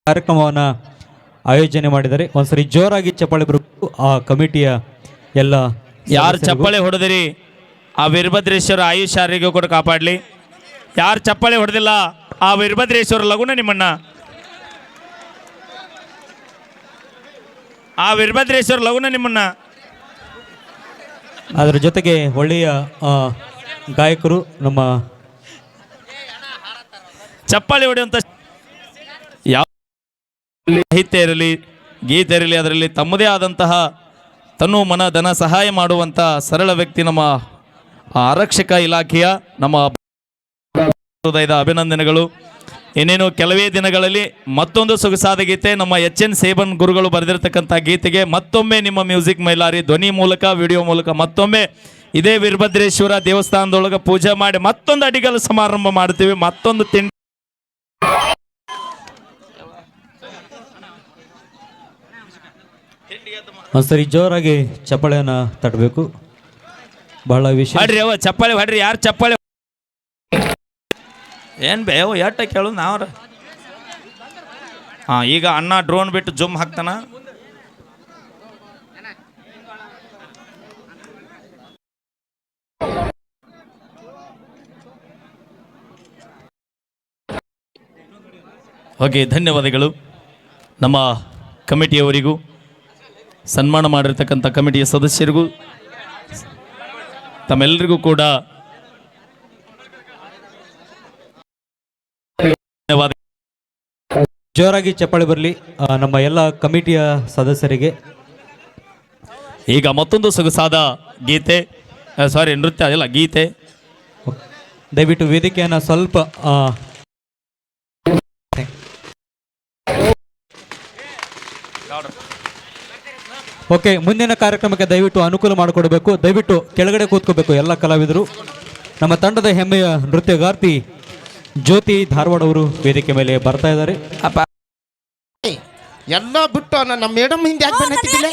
ಕಾರ್ಯಕ್ರಮವನ್ನು ಆಯೋಜನೆ ಮಾಡಿದ್ದಾರೆ. ಒಂದ್ಸರಿ ಜೋರಾಗಿ ಚಪ್ಪಾಳೆ ಬರಬೇಕು. ಆ ಕಮಿಟಿಯ ಎಲ್ಲ
ಯಾರು ಚಪ್ಪಾಳೆ ಹೊಡೆದಿರಿ? ಆ ವೀರಭದ್ರೇಶ್ವರ ಆಯುಷ್ ಆರೋಗ್ಯ ಕೂಡ ಕಾಪಾಡಲಿ. ಯಾರು ಚಪ್ಪಾಳೆ ಹೊಡೆದಿಲ್ಲ? ಆ ವೀರಭದ್ರೇಶ್ವರ ಲಗುನ ನಿಮ್ಮನ್ನ ಆ ವೀರಭದ್ರೇಶ್ವರ ಲಗುನ ನಿಮ್ಮನ್ನ.
ಅದರ ಜೊತೆಗೆ ಒಳ್ಳೆಯ ಆ, ಗಾಯಕರು ನಮ್ಮ
ಚಪ್ಪಾಳಿ ಹೊಡೆಯುವಂತ ಯಾವ ಸಾಹಿತ್ಯ ಇರಲಿ ಗೀತೆ ಇರಲಿ ಅದರಲ್ಲಿ ತಮ್ಮದೇ ಆದಂತಹ ತನು ಮನ ಧನ ಸಹಾಯ ಮಾಡುವಂಥ ಸರಳ ವ್ಯಕ್ತಿ ನಮ್ಮ ಆ, ಆರಕ್ಷಕ ಇಲಾಖೆಯ ನಮ್ಮ ಹೃದಯದ ಅಭಿನಂದನೆಗಳು. ಇನ್ನೇನು ಕೆಲವೇ ದಿನಗಳಲ್ಲಿ ಮತ್ತೊಂದು ಸೊಗಸಾದ ಗೀತೆ ನಮ್ಮ ಎಚ್ ಎನ್ ಸೇಬನ್ ಗುರುಗಳು ಬರೆದಿರತಕ್ಕಂಥ ಗೀತೆಗೆ ಮತ್ತೊಮ್ಮೆ ನಿಮ್ಮ ಮ್ಯೂಸಿಕ್ ಮೈಲಾರಿ ಧ್ವನಿ ಮೂಲಕ ವಿಡಿಯೋ ಮೂಲಕ ಮತ್ತೊಮ್ಮೆ ಇದೇ ವೀರಭದ್ರೇಶ್ವರ ದೇವಸ್ಥಾನದೊಳಗೆ ಪೂಜೆ ಮಾಡಿ ಮತ್ತೊಂದು ಅಡಿಗಲು ಸಮಾರಂಭ ಮಾಡ್ತೀವಿ. ಮತ್ತೊಂದು ತಿಂಡಿ
ಸರಿ ಜೋರಾಗಿ ಚಪ್ಪಾಳೆಯನ್ನು ತಡಬೇಕು. ಬಹಳ ವಿಷಯ
ಚಪ್ಪಾಳಿ ಹೊಡ್ರಿ ಯಾರು ಚಪ್ಪಾಳಿ ಏನ್ ಬೇವು ಎಟ್ಟ ಕೇಳು ನಾವ್ರ ಹಾ, ಈಗ ಅಣ್ಣ ಡ್ರೋನ್ ಬಿಟ್ಟು ಜುಮ್ ಹಾಕ್ತಾನ. ಓಕೆ, ಧನ್ಯವಾದಗಳು. ನಮ್ಮ ಕಮಿಟಿಯವರಿಗೂ, ಸನ್ಮಾನ ಮಾಡಿರ್ತಕ್ಕಂಥ ಕಮಿಟಿಯ ಸದಸ್ಯರಿಗೂ, ತಮ್ಮೆಲ್ಲರಿಗೂ ಕೂಡ ಧನ್ಯವಾದ
ಜೋರಾಗಿ ಚಪ್ಪಾಳೆ ಬರಲಿ ನಮ್ಮ ಎಲ್ಲ ಕಮಿಟಿಯ ಸದಸ್ಯರಿಗೆ.
ಈಗ ಮತ್ತೊಂದು ಸೊಗಸಾದ ಗೀತೆ ಸಾರಿ ನೃತ್ಯ ಅಲ್ಲ ಗೀತೆ.
ದಯವಿಟ್ಟು ವೇದಿಕೆಯನ್ನು ಸ್ವಲ್ಪ ಓಕೆ ಮುಂದಿನ ಕಾರ್ಯಕ್ರಮಕ್ಕೆ ದಯವಿಟ್ಟು ಅನುಕೂಲ ಮಾಡಿಕೊಡಬೇಕು. ದಯವಿಟ್ಟು ಕೆಳಗಡೆ ಕೂತ್ಕೋಬೇಕು ಎಲ್ಲ ಕಲಾವಿದರು. ನಮ್ಮ ತಂಡದ ಹೆಮ್ಮೆಯ ನೃತ್ಯಗಾರ್ತಿ ಜ್ಯೋತಿ ಧಾರವಾಡ ಅವರು ವೇದಿಕೆ ಮೇಲೆ ಬರ್ತಾ ಇದ್ದಾರೆ.
ಅಪ್ಪ
ಎಲ್ಲ ಬಿಟ್ಟು ನನ್ನ ನಮ್ಮ ಮೇಡಮ್ ಹಿಂದೆ ಯಾಕೆ ಹತ್ತಿದ್ದಿಲ್ಲ?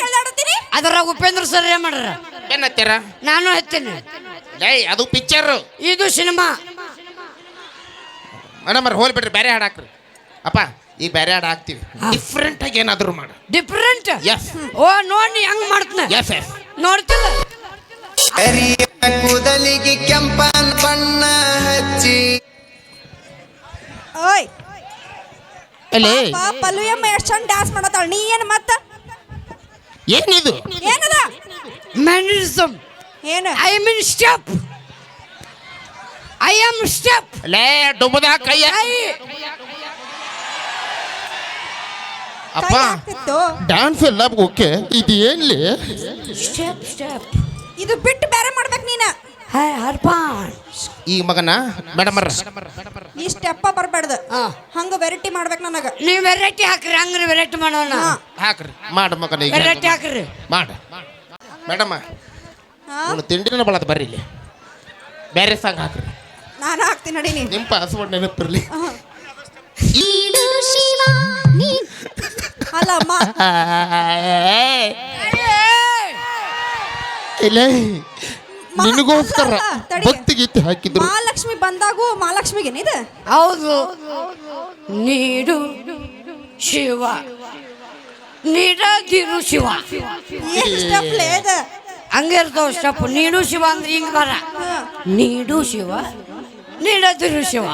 ಅದ್ರಾಗ ಉಪೇಂದ್ರ ಸರ್ ಏನ್ ಮಾಡ್ರ
ಏನ್ ಹತ್ತೀರ?
ನಾನು ಹತ್ತೀನಿ.
ಲೈ ಅದು ಪಿಕ್ಚರ್
ಇದು ಸಿನಿಮಾ
ಮೇಡಮ್ ಅವ್ರು ಹೋಲ್ ಬಿಡ್ರಿ ಬೇರೆ ಹಾಡು ಹಾಕ್ರಿ. ಅಪ್ಪ ಈ ಬೇರೆ ಹಾಡು ಹಾಕ್ತೀವಿ. ಡಿಫ್ರೆಂಟ್ ಆಗಿ ಏನಾದ್ರು ಮಾಡು.
ಡಿಫ್ರೆಂಟ್
ಎಸ್
ಓ ನೋಡಿ ಹೆಂಗ್ ಮಾಡ್ತೀನಿ.
S S
ನೋಡ್ತಿಲ್ಲ?
ಕರಿಯ ಕೂದಲಿಗೆ ಕೆಂಪನ್ ಬಣ್ಣ ಹಚ್ಚಿ.
ಓಯ್
ಎಲ್ಲಿ
ಪಾಪ ಪಲ್ಲುಯಮ್ಮ ಎಷ್ಟು ಚಂದ ಡ್ಯಾನ್ಸ್ ಮಾಡತ್ತಾಳ. ನೀ ಏನು ಮತ್ತ?
ಏನಿದು?
ಏನದ?
ಮ್ಯಾನರಿಸಮ್
ಏನು?
I mean step I am step
ಲೇ ಡುಬ್ಬದ ಕೈ. ಅಪ್ಪ
ಆಗ್ತಿತ್ತು
ಡ್ಯಾನ್ಸ್ ಎಲ್ಲ ಓಕೆ ಇದು ಏನ್ಲಿ
ಸ್ಟೆಪ್ ಸ್ಟೆಪ್
ಇದು ಬಿಟ್ಟು ಬೇರೆ ಮಾಡ್ಬೇಕು ನೀನ.
ಹೇ ಅರ್ಪಾನ್
ಈ ಮಗನ ಮೇಡಮ್ ಅವ್ರ
ಈ ಸ್ಟೆಪ್ಪ ಬರಬಾರ್ದು
ಹಾ.
ಹಂಗ ವೆರೈಟಿ ಮಾಡ್ಬೇಕು ನನಗೆ.
ನೀವು ವೆರೈಟಿ ಹಾಕ್ರಿ ಹಂಗ್ರಿ ವೆರೈಟಿ ಮಾಡೋಣ.
ಹಾಕ್ರಿ. ಮಾಡು ಮಗನ ಈಗ.
ವೆರೈಟಿ ಹಾಕ್ರಿ.
ಮಾಡು. ಮೇಡಮ್
ಹಾ.
ಅವನು ತಿಂಡಿನ ಬಳದ ಬರ್ರಿ ಇಲ್ಲಿ. ಬೇರೆ ಸಾಂಗ್ ಹಾಕ್ರಿ.
ನಾನು ಹಾಕ್ತೀನಿ ನಡಿ ನೀನು.
ನಿಮ್ಮ ಪಾಸ್ವರ್ಡ್ ನೆನಪಿರ್ಲಿ.
ಅಲ್ಲ ಮಾ
ಇಲ್ಲ. ನಿನಗೋಸ್ಕರ
ತಡಿ.
ಭಕ್ತಿ ಗೀತೆ ಹಾಕಿದ್ರು.
ಮಹಾಲಕ್ಷ್ಮಿ ಬಂದಾಗೂ ಮಹಾಲಕ್ಷ್ಮಿಗೇನ ಇದು?
ಹೌದು. ನೀಡು ಶಿವ. ನೀಡದಿರು ಶಿವ.
ಏನ್ ಸ್ಟೆಪ್ ಲೇ ಇದು?
ಹಂಗಿರ್ತಾವ ಸ್ಟೆಪ್. ನೀಡು ಶಿವ ಅಂದ್ರೆ ಹಿಂಗ್ ಬರ. ನೀಡು ಶಿವ. ನೀಡದಿರು ಶಿವ.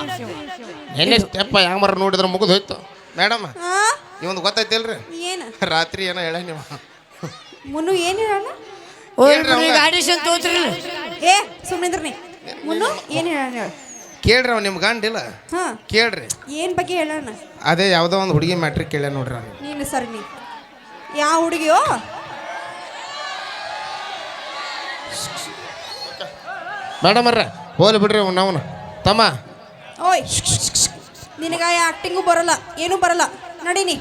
ಎಣ್ಣೆ ಸ್ಟೆಪ್ ಯಾಮರ ನೋಡಿದ್ರೆ ಮುಗಿದು ಹೋಯ್ತು. ಮೇಡಮ್
ಹಾ?
ಇವೊಂದು ಗೊತ್ತೈತಿಲ್ರಿ?
ಏನು?
ರಾತ್ರಿ ಏನೋ ಹೇಳ ನೀವು
ಮುನು ಏನು ಹೇಳೋಣ?
ಆಡಿಷನ್ ತೋತ್ರಿ
ಏ ಸುಮ್ಮನಿದ್ರ ನೀ. ಮುನ್ನು ಏನು ಹೇಳೋಣ ಹೇಳು.
ಕೇಳ್ರಿ ಅವ್ ನಿಮ್ಮ ಗಂಡಿಲ್ಲ
ಹಾ.
ಕೇಳ್ರಿ.
ಏನು ಬಗ್ಗೆ ಹೇಳೋಣ?
ಅದೇ ಯಾವುದೋ ಒಂದು ಹುಡುಗಿ ಮ್ಯಾಟ್ರಿಕ್ ಕೇಳ ನೋಡ್ರಿ ಅವ್ನು.
ನೀನು ಸರಿ ನೀ ಯಾವ ಹುಡುಗಿಯೋ?
ಮೇಡಮ್ ಅವ್ರ ಹೋಲಿ ಬಿಡ್ರಿ ಅವನು ತಮ್ಮ.
ಓಯ್. ನಿನಗ ಆಕ್ಟಿಂಗು ಬರಲ್ಲ ಏನೂ ಬರಲ್ಲ. ನಡೀನಿ.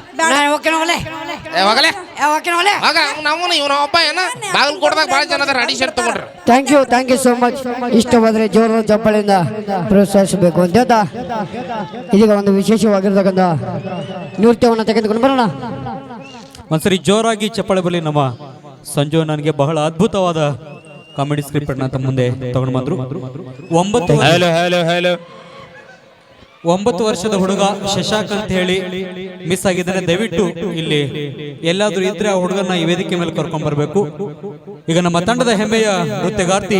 ಓಕೆ ಹೋಗಲೇ.
ಏ ಹೋಗಲೇ.
ಓಕೆ ಹೋಗಲೇ.
ಆಗ ನಾವು ಇವನ ಒಬ್ಬ ಏನ? ಬಾಗಿಲು ಕೊಡ್ದಾಗ ಭಾಳ ಜನ ಅದಾರ ಅಡಿಷನ್ ತಗೊಂಡ್ರಿ.
Thank you thank you so much ಇಷ್ಟವಾದರೆ ಜೋರು ಚಪ್ಪಳಿಂದ ಪ್ರೋತ್ಸಾಹಿಸಬೇಕು ಅಂತ ಹೇಳ್ತಾ. ಇದೀಗ ಒಂದು ವಿಶೇಷವಾಗಿರ್ತಕ್ಕಂಥ ನೃತ್ಯವನ್ನು ತೆಗೆದುಕೊಂಡು ಬರೋಣ.
ಒಂದ್ಸರಿ ಜೋರಾಗಿ ಚಪ್ಪಾಳೆ ಬರಲಿ ನಮ್ಮ ಸಂಜು ನನಗೆ ಬಹಳ ಅದ್ಭುತವಾದ ಕಾಮಿಡಿ ಸ್ಕ್ರಿಪ್ಟ್ ತಮ್ಮ ಮುಂದೆ ತಗೊಂಡು ಬಂದ್ರು. ಒಂಬತ್ತು
ಹಲೋ ಹಲೋ ಹಲೋ
ಒಂಬತ್ತು ವರ್ಷದ ಹುಡುಗ ಶಶಾಂಕ್ ಅಂತ ಹೇಳಿ ಮಿಸ್ ಆಗಿದ್ದಾನೆ ದಯವಿಟ್ಟು ಇಲ್ಲಿ ಎಲ್ಲಾದ್ರೂ ಇದ್ರೆ ಆ ಹುಡುಗನ ಈ ವೇದಿಕೆ ಮೇಲೆ ಕರ್ಕೊಂಡ್ ಬರ್ಬೇಕು ಈಗ ನಮ್ಮ ತಂಡದ ಹೆಮ್ಮೆಯ ನೃತ್ಯಗಾರ್ತಿ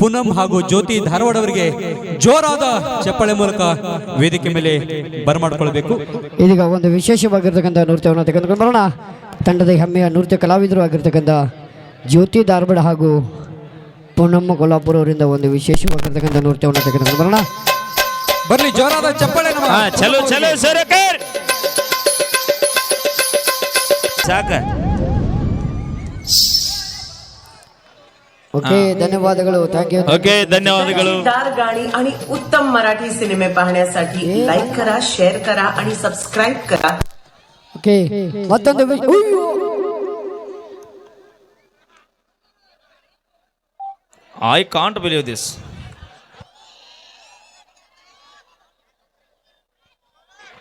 ಪೂನಂ ಹಾಗೂ ಜ್ಯೋತಿ ಧಾರವಾಡ ಅವರಿಗೆ ಜೋರಾದ ಚಪ್ಪಳೆ ಮೂಲಕ ವೇದಿಕೆ ಮೇಲೆ ಬರಮಾಡ್ಕೊಳ್ಬೇಕು.
ಇದೀಗ ಒಂದು ವಿಶೇಷವಾಗಿರ್ತಕ್ಕಂಥ ನೃತ್ಯವನ್ನು ತೆಗೆದುಕೊಂಡು ಬರೋಣ ತಂಡದ ಹೆಮ್ಮೆಯ ನೃತ್ಯ ಕಲಾವಿದರು ಆಗಿರ್ತಕ್ಕಂಥ ಜ್ಯೋತಿ ಧಾರವಾಡ ಹಾಗೂ ಪೂನಮ್ಮ ಕೊಲ್ಲಾಪುರ ಅವರಿಂದ ಒಂದು ವಿಶೇಷವಾಗಿರ್ತಕ್ಕಂಥ ನೃತ್ಯವನ್ನು ತೆಗೆದುಕೊಂಡು ಬರೋಣ
ಬರ್ಲಿ ಜೋರಾದ ಚಪ್ಪಾಳೆ ನಮ್ಮ
ಹಾ ಚಲೋ ಚಲೋ ಸರಕರ್ ಸಾಕ
ಓಕೆ ಧನ್ಯವಾದಗಳು ಥ್ಯಾಂಕ್ ಯು
ಓಕೆ ಧನ್ಯವಾದಗಳು
दार गाणी आणि उत्तम मराठी सिनेमे पाहण्यासाठी लाईक करा शेअर करा आणि सबस्क्राईब करा
ಓಕೆ ಮತ್ತೊಂದು ವಿ- ಉಯ್ಯೋ.
ಐ ಕಾಂಟ್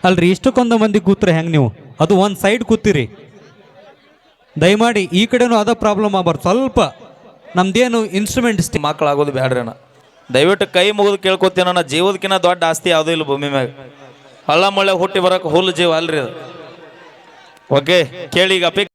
ಅಲ್ರಿ, ಇಷ್ಟಕ್ಕೊಂದು ಮಂದಿ ಕೂತ್ರೆ ಹೆಂಗ್ ನೀವು? ಅದು ಒಂದು ಸೈಡ್ ಕೂತಿರಿ. ದಯಮಾಡಿ ಈ ಕಡೆನೂ ಅದ ಪ್ರಾಬ್ಲಮ್ ಆಗ್ಬಾರ್ದು. ಸ್ವಲ್ಪ ನಮ್ದೇನು ಇನ್ಸ್ಟ್ರೂಮೆಂಟ್ಸ್
ಮಕ್ಕಳಾಗೋದು ಅಣ್ಣ. ದಯವಿಟ್ಟು ಕೈ ಮುಗಿದು ಕೇಳ್ಕೊತೀನಿ ಅಣ್ಣ. ಜೀವದಕ್ಕಿಂತ ದೊಡ್ಡ ಆಸ್ತಿ ಯಾವುದೂ ಇಲ್ಲ ಭೂಮಿ ಮ್ಯಾಗ. ಹಳ್ಳ ಮಳೆ ಹುಟ್ಟಿ ಬರಕ್ಕೆ ಹುಲ್ಲು ಜೀವ ಅಲ್ರಿ ಅದು. ಓಕೆ, ಕೇಳಿ ಈಗ ಅಪೇಕ್ಷೆ